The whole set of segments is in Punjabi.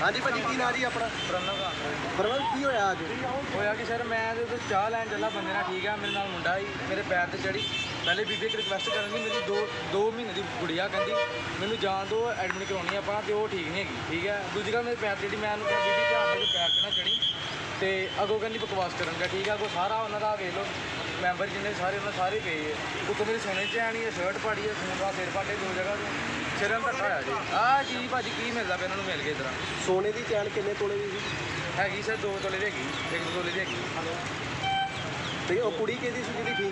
ਹਾਂਜੀ ਭਾਜੀ, ਕੀ ਨਾਂ ਜੀ ਆਪਣਾ? ਪ੍ਰਣਵ ਦਾ ਪ੍ਰਣਵ ਕੀ ਹੋਇਆ ਅੱਜ? ਹੋਇਆ ਕਿ ਸਰ, ਮੈਂ ਜਦੋਂ ਚਾਹ ਲੈਣ ਚੱਲਾ, ਬੰਦੇ ਨਾਲ ਠੀਕ ਆ, ਮੇਰੇ ਨਾਲ ਮੁੰਡਾ ਸੀ, ਮੇਰੇ ਪੈਰ ਤੇ ਚੜੀ। ਪਹਿਲੇ ਬੀਬੀ ਇੱਕ ਰਿਕਵੈਸਟ ਕਰਨ ਦੀ ਮੇਰੀ 2 2 ਮਹੀਨੇ ਦੀ ਗੁੜੀਆ ਕਹਿੰਦੀ ਮੈਨੂੰ ਜਾਣ ਦੋ ਐਡਮਿਟ ਕਰਾਉਣੀ ਆਪਾਂ ਤੇ ਉਹ ਠੀਕ ਨਹੀਂ ਹੈਗੀ ਠੀਕ ਹੈ? ਦੂਜੀ ਗੱਲ ਮੇਰੇ ਪੈਰ ਜਿਹੜੀ ਮੈਂ ਉਹਨੂੰ ਕਿਹਾ ਬੀਬੀ ਧਿਆਨ ਦੇ ਪੈਰ ਤੇ ਨਾ ਚੜੀ ਤੇ ਅੱਗੋਂ ਕਹਿੰਦੀ ਬਕਵਾਸ ਕਰਨ ਦਾ ਠੀਕ ਆ? ਅੱਗੋਂ ਸਾਰਾ ਉਹਨਾਂ ਦਾ ਵੇਖ ਲਓ ਮੈਂਬਰ ਜਿੰਨੇ ਸਾਰੇ ਉਹਨਾਂ ਸਾਰੇ ਪਏ ਹੈ ਉੱਤੋਂ ਮੇਰੀ ਸੋਨੇ ਚ ਆਣੀ ਹੈ ਸ਼ਰਟ ਪਾੜੀ ਹੈ ਖੂਨ ਦਾ ਸਿਰ ਪਾਟੇ ਦੋ ਜਗ੍ਹਾ ਤੋਂ ਸਿਰਾਂ ਤੱਕ ਹੋਇਆ ਜੀ। ਆਹ ਕੀ ਭਾਜੀ ਕੀ ਮਿਲਦਾ ਪਿਆ ਇਹਨਾਂ ਨੂੰ ਮਿਲ ਕੇ ਤਰ੍ਹਾਂ ਸੋਨੇ ਦੀ ਚੈਨ ਕਿੰਨੇ ਤੋਲੇ ਦੀ ਸੀ? ਹੈਗੀ ਸਰ ਦੋ ਤੋਲੇ ਦੀ ਹੈਗੀ ਇੱਕ ਦੋ ਤੋਲੇ ਦੀ ਹੈਗੀ। ਤੇ ਉਹ ਕੁੜੀ ਕਿਹਦੀ ਸੀ ਜਿਹੜੀ ਠੀਕ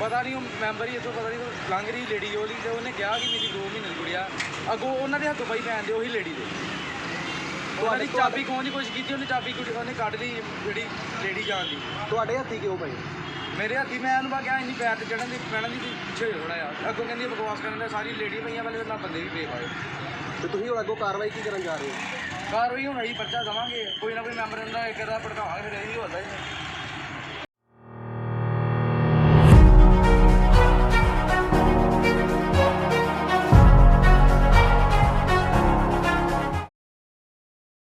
ਪਤਾ ਨਹੀਂ ਉਹ ਮੈਂਬਰ ਹੀ ਇੱਥੋਂ ਪਤਾ ਨਹੀਂ ਲੰਘ ਰਹੀ ਲੇਡੀ ਉਹਦੀ ਤੇ ਉਹਨੇ ਕਿਹਾ ਕਿ ਮੇਰੀ 2 ਮਹੀਨੇ ਦੀ ਕੁੜੀਆ ਅੱਗੋਂ ਉਹਨਾਂ ਦੇ ਹੱਥੋਂ ਪਈ ਪੈਣ ਦੇ ਉਹੀ ਲੇਡੀ ਦੇ। ਉਹਨਾਂ ਦੀ ਚਾਬੀ ਖੋਹਣ ਦੀ ਕੋਸ਼ਿਸ਼ ਕੀਤੀ ਉਹਨੇ ਚਾਬੀ ਕੁੜੀ ਉਹਨੇ ਕੱਢ ਲਈ ਜਿਹੜੀ ਲੇਡੀ ਜਾਣ ਦੀ। ਤੁਹਾਡੇ ਹੱਥੀ ਕਿਉਂ ਪਈ? ਮੇਰੇ ਹੱਥੀ ਮੈਂ ਉਹਨੂੰ ਕਿਹਾ ਇੰਨੀ ਪੈਰ ਤੇ ਚੜਨ ਦੀ ਪੈਣ ਦੀ ਪਿੱਛੇ ਥੋੜਾ ਜਿਹਾ। ਅੱਗੋਂ ਕਹਿੰਦੀ ਬਕਵਾਸ ਕਰਨ ਦੇ ਸਾਰੀ ਲੇਡੀ ਪਈਆਂ ਵਾਲੇ ਨਾਲ ਬੰਦੇ ਵੀ ਪੇ ਪਾਏ ਤੇ ਤੁਸੀਂ ਹੁਣ ਅੱਗੋਂ ਕਾਰਵਾਈ ਕੀ ਕਰਨ ਜਾ ਰਹੇ ਹੋ? ਕਾਰਵਾਈ ਹੁਣ ਅਸੀਂ ਪਰਚਾ ਦਵਾਂਗੇ। ਕੋਈ ਨਾ ਕੋਈ ਮੈਂਬਰ ਹੁੰਦਾ ਇੱਕ ਦਾ ਭੜਕਾਵਾਂਗੇ ਫਿਰ ਇਹ ਹੀ ਹੁੰਦਾ